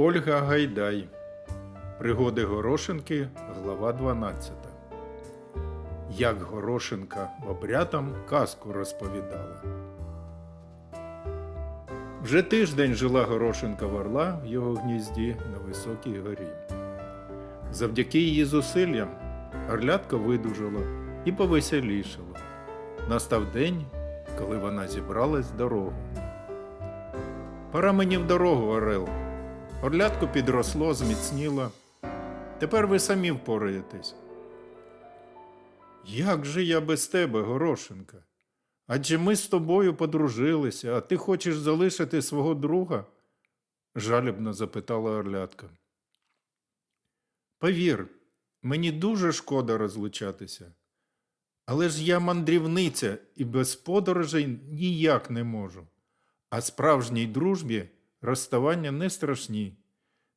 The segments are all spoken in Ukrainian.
Ольга Гайдай. Пригоди Горошенки, глава 12. Як Горошенка бобрятам казку розповідала. Вже тиждень жила Горошенка Орла в його гнізді на високій горі. Завдяки її зусиллям орлятка видужала і повеселішала. Настав день, коли вона зібралась в дорогу. Пора мені в дорогу, Орел. Орлятко підросло, зміцніло. Тепер ви самі впораєтесь. Як же я без тебе, Горошенка? Адже ми з тобою подружилися, а ти хочеш залишити свого друга? жалібно запитала Орлятка. Повір, мені дуже шкода розлучатися. Але ж я мандрівниця і без подорожей ніяк не можу. А справжній дружбі розставання не страшні.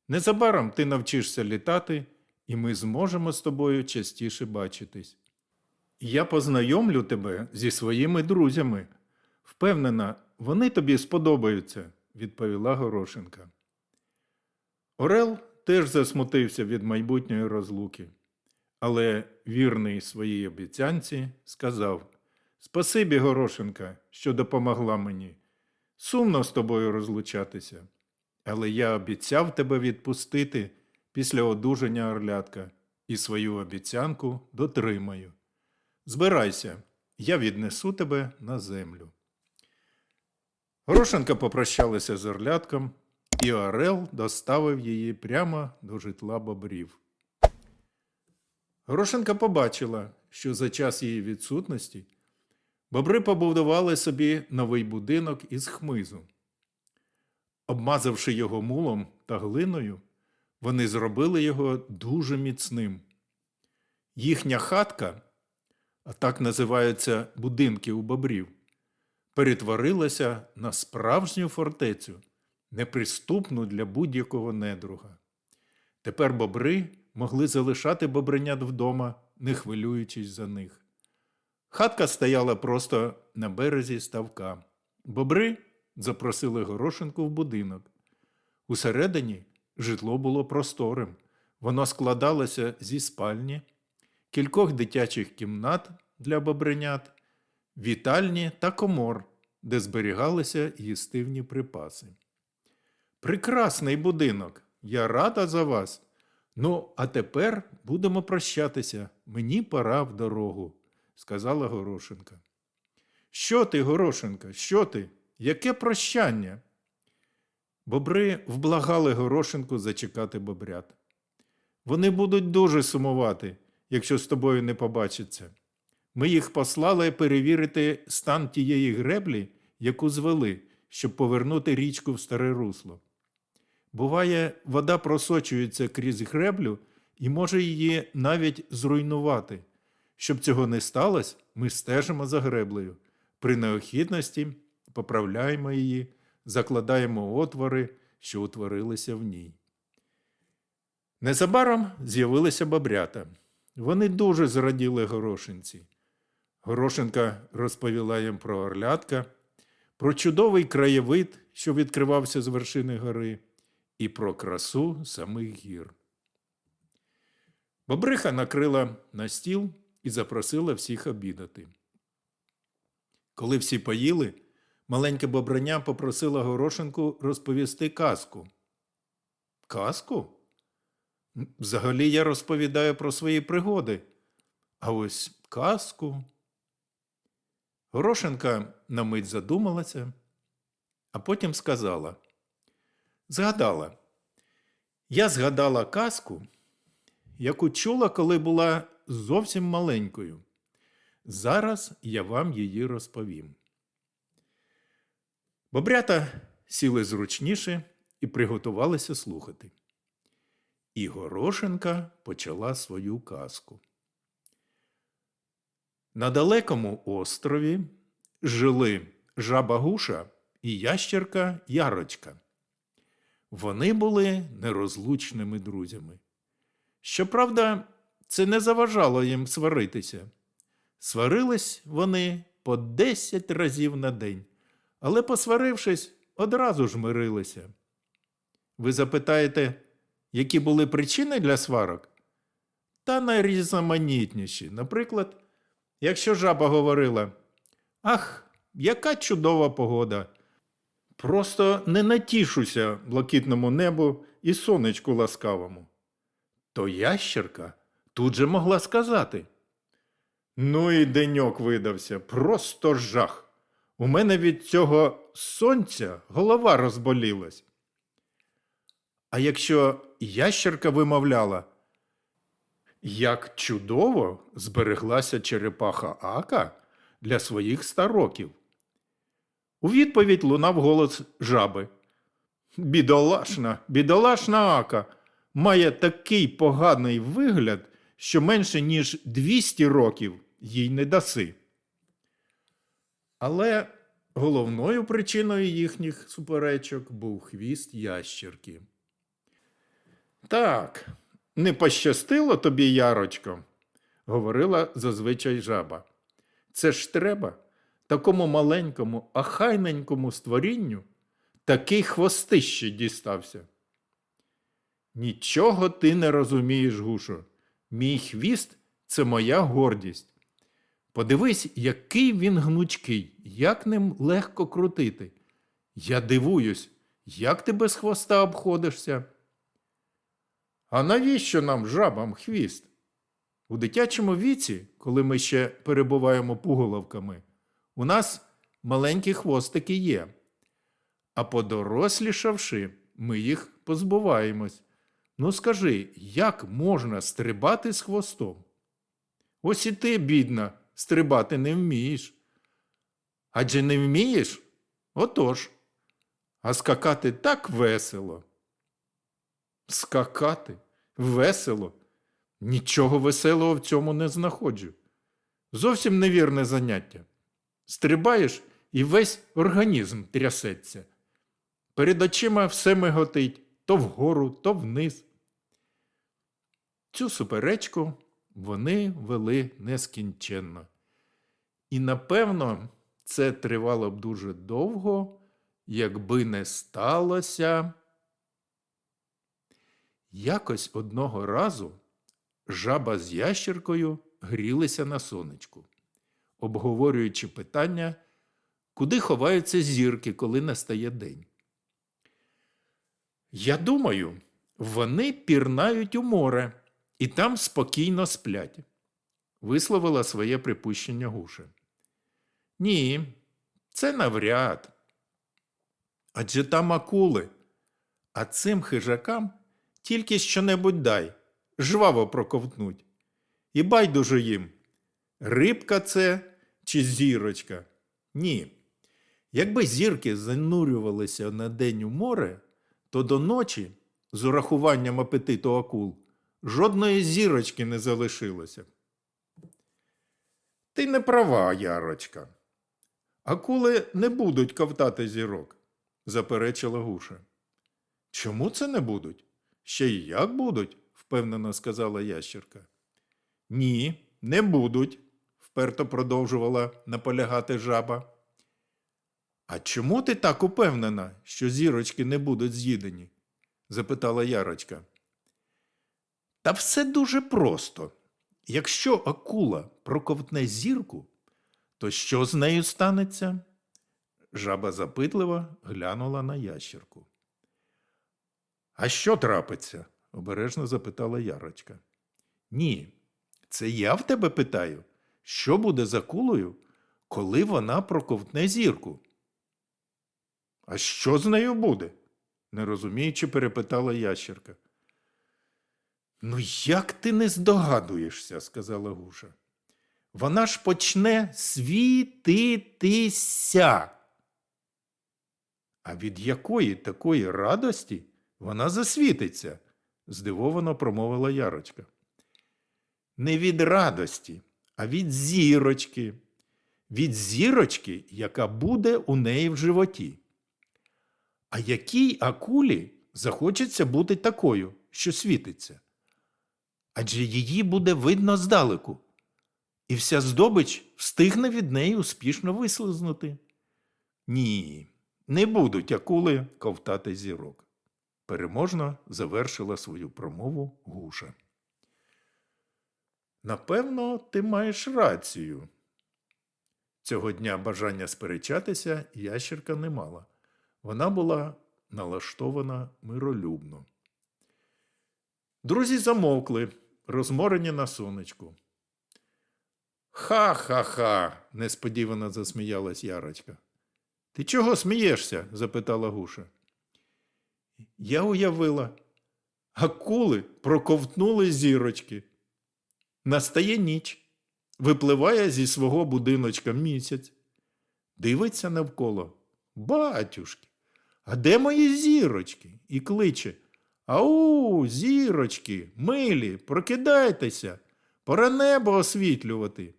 Незабаром ти навчишся літати, і ми зможемо з тобою частіше бачитись. Я познайомлю тебе зі своїми друзями. Впевнена, вони тобі сподобаються, відповіла Горошенка. Орел теж засмутився від майбутньої розлуки, але вірний своїй обіцянці сказав Спасибі, Горошенка, що допомогла мені. Сумно з тобою розлучатися, але я обіцяв тебе відпустити після одужання орлятка і свою обіцянку дотримаю. Збирайся, я віднесу тебе на землю. Горошенка попрощалася з орлятком, і Орел доставив її прямо до житла бобрів. Горошенка побачила, що за час її відсутності бобри побудували собі новий будинок із хмизу. Обмазавши його мулом та глиною, вони зробили його дуже міцним. Їхня хатка, а так називаються будинки у бобрів, перетворилася на справжню фортецю, неприступну для будь-якого недруга. Тепер бобри могли залишати бобринят вдома, не хвилюючись за них. Хатка стояла просто на березі ставка. Бобри запросили горошинку в будинок. Усередині житло було просторим. Воно складалося зі спальні, кількох дитячих кімнат для бобринят, вітальні та комор, де зберігалися їстивні припаси. Прекрасний будинок. Я рада за вас. Ну, а тепер будемо прощатися. Мені пора в дорогу, сказала Горошенка. Що ти, Горошенка, що ти? Яке прощання? Бобри вблагали Горошенку зачекати бобрят. Вони будуть дуже сумувати, якщо з тобою не побачаться. Ми їх послали перевірити стан тієї греблі, яку звели, щоб повернути річку в старе русло. Буває, вода просочується крізь греблю і може її навіть зруйнувати. Щоб цього не сталося, ми стежимо за греблею. При необхідності поправляємо її, закладаємо отвори, що утворилися в ній. Незабаром з'явилися бобрята. Вони дуже зраділи горошинці. Горошенка розповіла їм про орлятка, про чудовий краєвид, що відкривався з вершини гори, і про красу самих гір. Бобриха накрила на стіл і запросила всіх обідати. Коли всі поїли, маленьке бобриня попросила Горошенку розповісти казку. Казку? Взагалі я розповідаю про свої пригоди. А ось казку. Горошенка на мить задумалася, а потім сказала: Згадала, я згадала казку, яку чула, коли була зовсім маленькою. Зараз я вам її розповім. Бобрята сіли зручніше і приготувалися слухати. І Горошенка почала свою казку. На далекому острові жили жаба Гуша і ящерка Ярочка. Вони були нерозлучними друзями. Щоправда, це не заважало їм сваритися. Сварились вони по десять разів на день, але, посварившись, одразу ж мирилися. Ви запитаєте, які були причини для сварок? Та найрізноманітніші. Наприклад, якщо жаба говорила: Ах, яка чудова погода! Просто не натішуся блакитному небу і сонечку ласкавому. То ящерка тут же могла сказати. Ну і деньок видався, просто жах. У мене від цього сонця голова розболілась. А якщо ящерка вимовляла, як чудово збереглася черепаха Ака для своїх ста років. У відповідь лунав голос жаби. Бідолашна, бідолашна Ака має такий поганий вигляд, що менше ніж 200 років їй не даси. Але головною причиною їхніх суперечок був хвіст ящерки. Так, не пощастило тобі, Ярочко, говорила зазвичай жаба. Це ж треба такому маленькому, ахайненькому створінню такий хвостище дістався. Нічого ти не розумієш, Гушо. Мій хвіст це моя гордість. Подивись, який він гнучкий, як ним легко крутити. Я дивуюсь, як ти без хвоста обходишся. А навіщо нам жабам хвіст? У дитячому віці, коли ми ще перебуваємо пуголовками, у нас маленькі хвостики є. А подорослішавши, ми їх позбуваємось. Ну скажи, як можна стрибати з хвостом? Ось і ти, бідна, стрибати не вмієш. Адже не вмієш? Отож. А скакати так весело. Скакати весело. Нічого веселого в цьому не знаходжу. Зовсім невірне заняття. Стрибаєш і весь організм трясеться. Перед очима все миготить то вгору, то вниз. Цю суперечку вони вели нескінченно. І напевно, це тривало б дуже довго, якби не сталося. Якось одного разу жаба з ящеркою грілися на сонечку, обговорюючи питання, куди ховаються зірки, коли настає день. Я думаю, вони пірнають у море і там спокійно сплять, висловила своє припущення Гуша. Ні, це навряд. Адже там акули, а цим хижакам тільки що-небудь дай, жваво проковтнуть. І байдуже їм, рибка це чи зірочка. Ні. Якби зірки занурювалися на день у море, то до ночі, з урахуванням апетиту акул, жодної зірочки не залишилося. Ти не права, Ярочка. Акули не будуть ковтати зірок, заперечила Гуша. Чому це не будуть? Ще й як будуть, впевнено сказала ящерка. Ні, не будуть, вперто продовжувала наполягати жаба. А чому ти так упевнена, що зірочки не будуть з'їдені? запитала Ярочка. Та все дуже просто. Якщо акула проковтне зірку, то що з нею станеться? Жаба запитливо глянула на ящерку. А що трапиться? обережно запитала Ярочка. Ні, це я в тебе питаю, що буде з акулою, коли вона проковтне зірку? А що з нею буде? не розуміючи, перепитала ящерка. Ну, як ти не здогадуєшся, сказала Гуша. Вона ж почне світитися. А від якої такої радості вона засвітиться? здивовано промовила Ярочка. Не від радості, а від зірочки. Від зірочки, яка буде у неї в животі. А якій акулі захочеться бути такою, що світиться? Адже її буде видно здалеку, і вся здобич встигне від неї успішно вислизнути. Ні, не будуть акули ковтати зірок, переможно завершила свою промову гуша. Напевно, ти маєш рацію. Цього дня бажання сперечатися ящерка не мала. Вона була налаштована миролюбно. Друзі замовкли, розморені на сонечку. Ха-ха-ха, несподівано засміялась Ярочка. Ти чого смієшся? запитала гуша. Я уявила, акули проковтнули зірочки. Настає ніч, випливає зі свого будиночка місяць, дивиться навколо. Батюшки, а де мої зірочки? І кличе. Ау, зірочки, милі, прокидайтеся, пора небо освітлювати.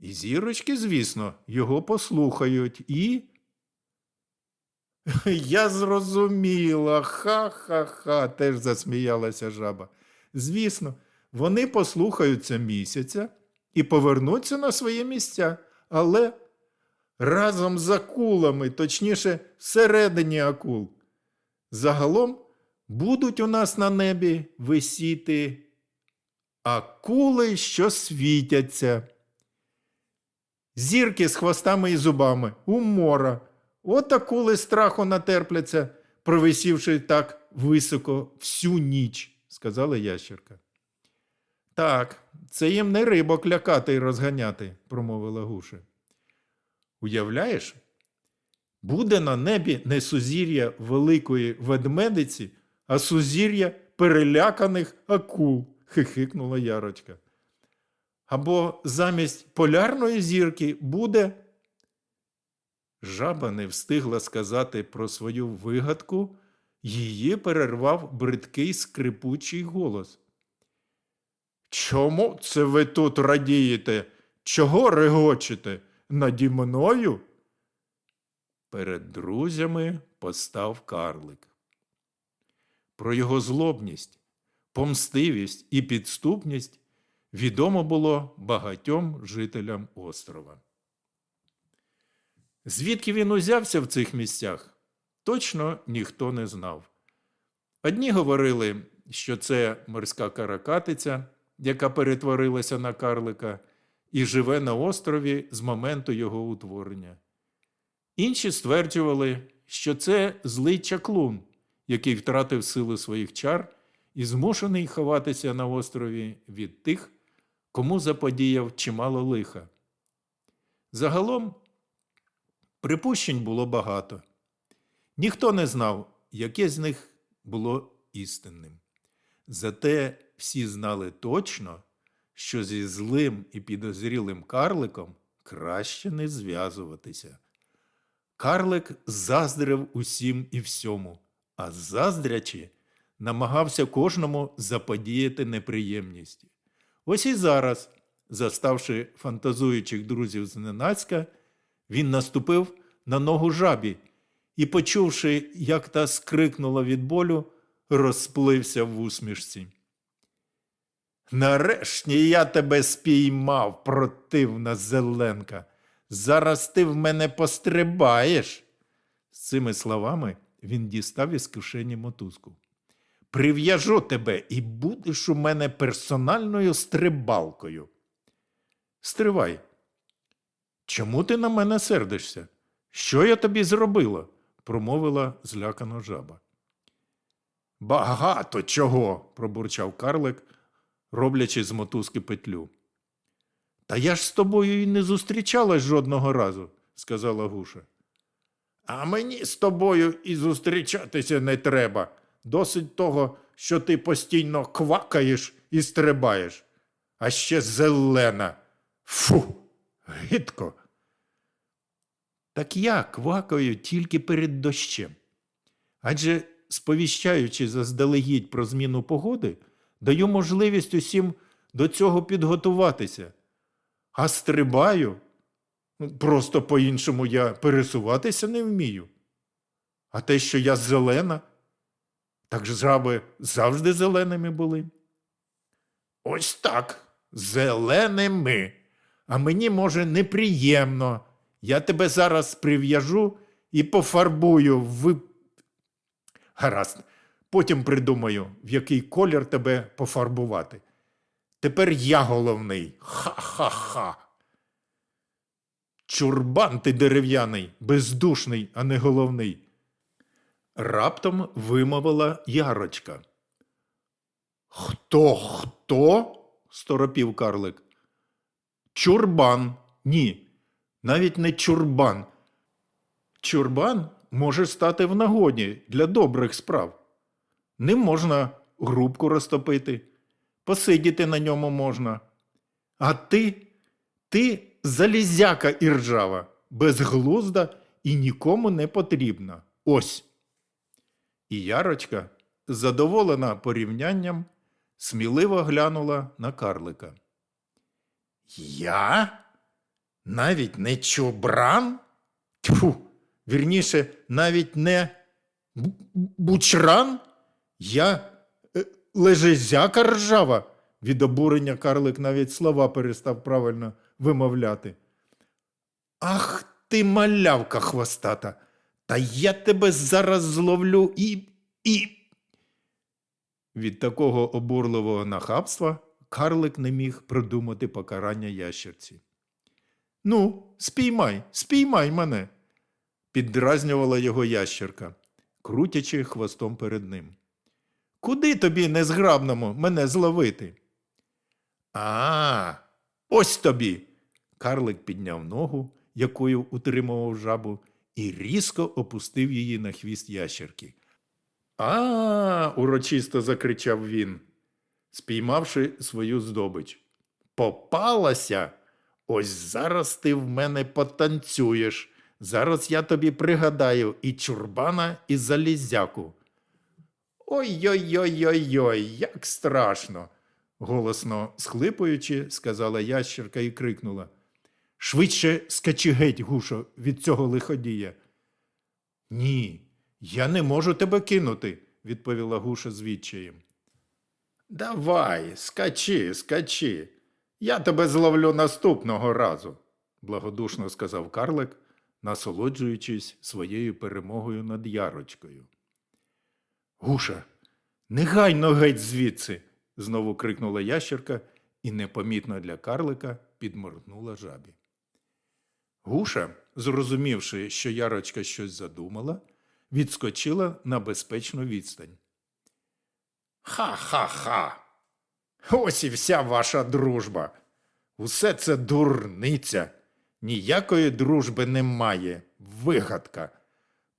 І зірочки, звісно, його послухають і. Я зрозуміла, ха-ха-ха, теж засміялася жаба. Звісно, вони послухаються місяця і повернуться на свої місця, але разом з акулами, точніше, всередині акул. Загалом будуть у нас на небі висіти акули, що світяться. Зірки з хвостами і зубами, умора. От акули страху натерпляться, провисівши так високо всю ніч, сказала ящерка. Так, це їм не рибок лякати і розганяти, промовила гуша. Уявляєш, буде на небі не сузір'я великої ведмедиці, а сузір'я переляканих акул, хихикнула Ярочка. Або замість полярної зірки буде. Жаба не встигла сказати про свою вигадку, її перервав бридкий скрипучий голос. Чому це ви тут радієте? Чого регочете? Наді мною? Перед друзями постав карлик. Про його злобність, помстивість і підступність відомо було багатьом жителям острова. Звідки він узявся в цих місцях, точно ніхто не знав. Одні говорили, що це морська каракатиця, яка перетворилася на карлика і живе на острові з моменту його утворення. Інші стверджували, що це злий чаклун, який втратив силу своїх чар і змушений ховатися на острові від тих, кому заподіяв чимало лиха. Загалом припущень було багато. Ніхто не знав, яке з них було істинним. Зате всі знали точно, що зі злим і підозрілим карликом краще не зв'язуватися. Карлик заздрив усім і всьому, а заздрячи, намагався кожному заподіяти неприємність. Ось і зараз, заставши фантазуючих друзів зненацька, він наступив на ногу жабі і, почувши, як та скрикнула від болю, розплився в усмішці. Нарешті я тебе спіймав, противна зеленка. Зараз ти в мене пострибаєш. З цими словами він дістав із кишені мотузку. Прив'яжу тебе і будеш у мене персональною стрибалкою. Стривай. Чому ти на мене сердишся? Що я тобі зробила? промовила злякано жаба. Багато чого, пробурчав карлик, роблячи з мотузки петлю. Та я ж з тобою і не зустрічалась жодного разу, сказала гуша. А мені з тобою і зустрічатися не треба. Досить того, що ти постійно квакаєш і стрибаєш, а ще зелена. Фу, гидко. Так я квакаю тільки перед дощем. Адже, сповіщаючи заздалегідь про зміну погоди, даю можливість усім до цього підготуватися. А стрибаю. Ну, Просто по-іншому я пересуватися не вмію. А те, що я зелена, так жаби завжди зеленими були. Ось так, зеленими. А мені, може, неприємно. Я тебе зараз прив'яжу і пофарбую в Гаразд, потім придумаю, в який колір тебе пофарбувати. Тепер я головний. Ха-ха-ха. Чурбан ти дерев'яний, бездушний, а не головний. Раптом вимовила Ярочка. Хто, хто? сторопів карлик. Чурбан. Ні, навіть не чурбан. Чурбан може стати в нагоді для добрих справ. Ним можна грубку розтопити, посидіти на ньому можна. А ти, ти залізяка іржава, безглузда і нікому не потрібна. Ось. І Ярочка, задоволена порівнянням, сміливо глянула на карлика. Я? Навіть не чубран? Тьфу, вірніше, навіть не бу- бучран? Я е, лежезяка ржава. Від обурення карлик навіть слова перестав правильно вимовляти. Ах ти малявка хвостата! Та я тебе зараз зловлю і. і. Від такого обурливого нахабства карлик не міг придумати покарання ящерці. Ну, спіймай, спіймай мене, піддразнювала його ящерка, крутячи хвостом перед ним. Куди тобі, незграбному, мене зловити? А, ось тобі. Карлик підняв ногу, якою утримував жабу, і різко опустив її на хвіст ящерки. А, урочисто закричав він, спіймавши свою здобич. Попалася. Ось зараз ти в мене потанцюєш. Зараз я тобі пригадаю і чурбана, і залізяку. Ой-ой-ой-ой-ой, як страшно. голосно схлипуючи, сказала ящерка і крикнула. Швидше скачи геть, гушо, від цього лиходія. Ні, я не можу тебе кинути, відповіла гуша з відчаєм. Давай, скачи, скачи. Я тебе зловлю наступного разу, благодушно сказав карлик, насолоджуючись своєю перемогою над ярочкою. Гуша, негайно геть звідси. знову крикнула ящерка і непомітно для карлика підморгнула жабі. Гуша, зрозумівши, що ярочка щось задумала, відскочила на безпечну відстань. Ха-ха-ха. Ось і вся ваша дружба. Усе це дурниця. Ніякої дружби немає. Вигадка.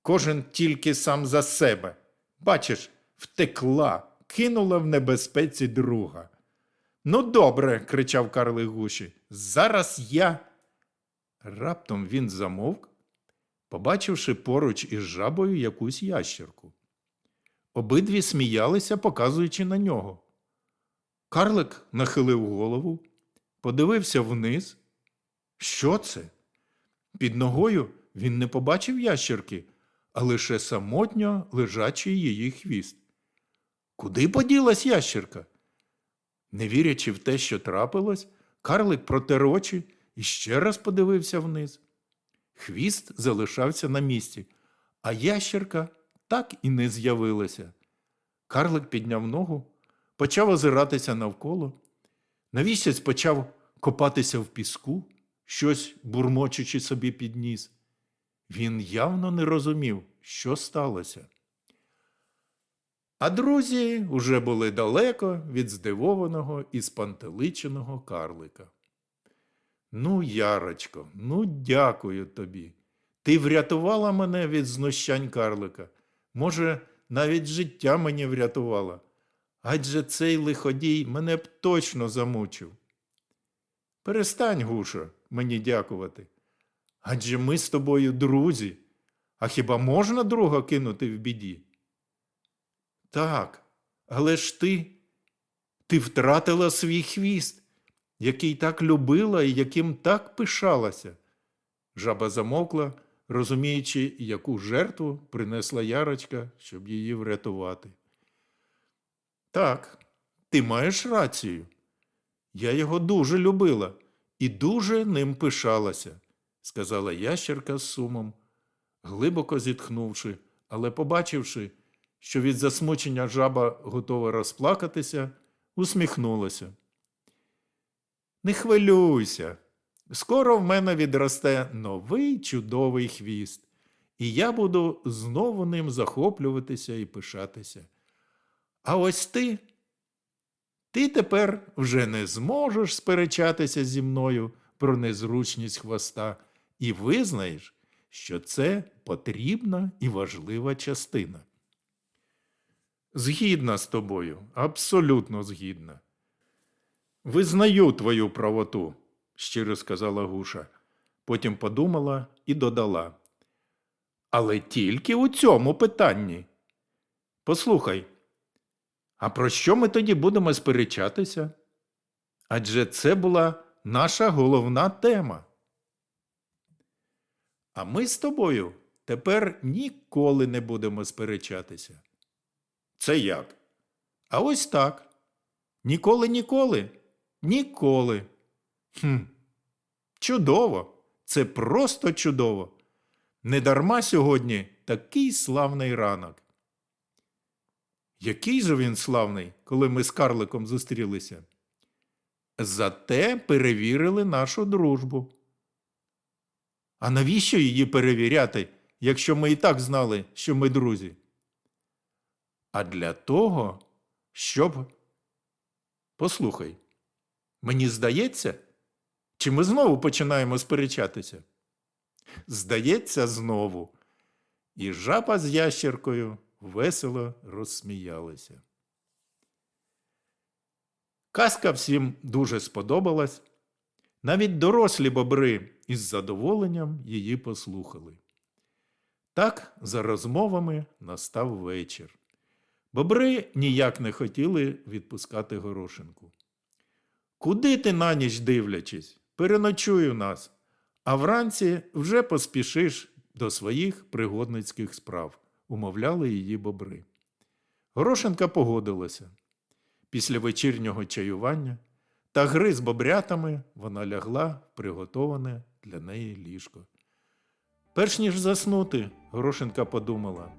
Кожен тільки сам за себе. Бачиш, втекла, кинула в небезпеці друга. Ну, добре, кричав Карлик Гуші. Зараз я. Раптом він замовк, побачивши поруч із жабою якусь ящерку. Обидві сміялися, показуючи на нього. Карлик нахилив голову, подивився вниз. Що це? Під ногою він не побачив ящерки, а лише самотньо лежачий її хвіст. Куди поділась ящерка? Не вірячи в те, що трапилось, карлик протер очі і ще раз подивився вниз. Хвіст залишався на місці, а ящерка так і не з'явилася. Карлик підняв ногу, почав озиратися навколо. Навіщось почав копатися в піску, щось бурмочучи собі під ніс. Він явно не розумів, що сталося. А друзі уже були далеко від здивованого і спантеличеного карлика. Ну, Ярочко, ну дякую тобі. Ти врятувала мене від знущань карлика. Може, навіть життя мені врятувала. Адже цей лиходій мене б точно замучив. Перестань, Гушо, мені дякувати. Адже ми з тобою друзі. А хіба можна друга кинути в біді? Так, але ж ти, ти втратила свій хвіст, який так любила і яким так пишалася. Жаба замовкла, розуміючи, яку жертву принесла Ярочка, щоб її врятувати. Так, ти маєш рацію. Я його дуже любила і дуже ним пишалася, сказала ящерка з сумом, глибоко зітхнувши, але побачивши, що від засмучення жаба готова розплакатися, усміхнулася. Не хвилюйся. Скоро в мене відросте новий чудовий хвіст, і я буду знову ним захоплюватися і пишатися. А ось ти, ти тепер вже не зможеш сперечатися зі мною про незручність хвоста і визнаєш, що це потрібна і важлива частина. Згідна з тобою, абсолютно згідна. Визнаю твою правоту, щиро сказала Гуша. Потім подумала і додала. Але тільки у цьому питанні. Послухай, а про що ми тоді будемо сперечатися? Адже це була наша головна тема. А ми з тобою тепер ніколи не будемо сперечатися. Це як? А ось так. Ніколи, ніколи, ніколи. Хм. Чудово. Це просто чудово. Недарма сьогодні такий славний ранок. Який же він славний, коли ми з карликом зустрілися? Зате перевірили нашу дружбу. А навіщо її перевіряти, якщо ми і так знали, що ми друзі? А для того, щоб. Послухай, мені здається, чи ми знову починаємо сперечатися? Здається, знову. І жаба з ящеркою весело розсміялися. Казка всім дуже сподобалась. Навіть дорослі бобри із задоволенням її послухали. Так, за розмовами настав вечір. Бобри ніяк не хотіли відпускати горошинку. Куди ти на ніч дивлячись? Переночуй у нас, а вранці вже поспішиш до своїх пригодницьких справ, умовляли її бобри. Горошинка погодилася. Після вечірнього чаювання та гри з бобрятами вона лягла в приготоване для неї ліжко. Перш ніж заснути, Горошинка подумала,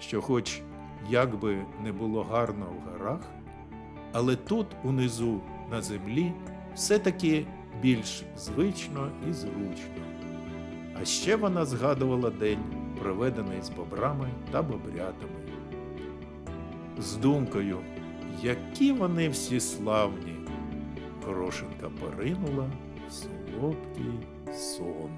що, хоч як би не було гарно в горах, але тут, унизу, на землі, все-таки більш звично і зручно. А ще вона згадувала день, проведений з бобрами та бобрятами. З думкою, які вони всі славні, Горошинка поринула солодкий сон.